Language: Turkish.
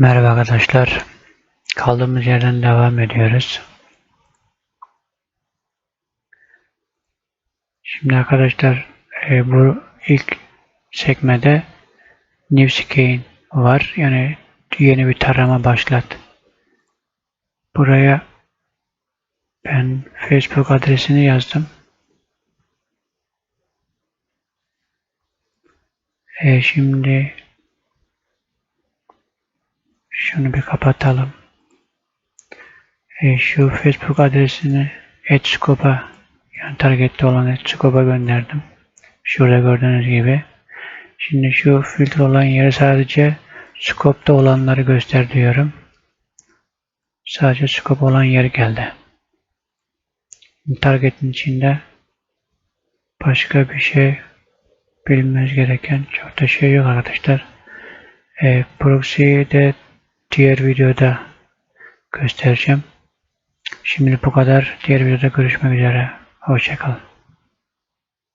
Merhaba arkadaşlar. Kaldığımız yerden devam ediyoruz. Şimdi arkadaşlar e, bu ilk sekmede new scan var. Yani yeni bir tarama başlat. Buraya ben Facebook adresini yazdım. E, şimdi şunu bir kapatalım. E, şu Facebook adresini Etscope'a yani target'te olan Etscope'a gönderdim. Şurada gördüğünüz gibi. Şimdi şu filtre olan yere sadece scope'da olanları göster diyorum. Sadece scope olan yer geldi. Target'in içinde başka bir şey bilmemiz gereken çok da şey yok arkadaşlar. E, proxy'yi de diğer videoda göstereceğim. Şimdi bu kadar. Diğer videoda görüşmek üzere. Hoşçakalın.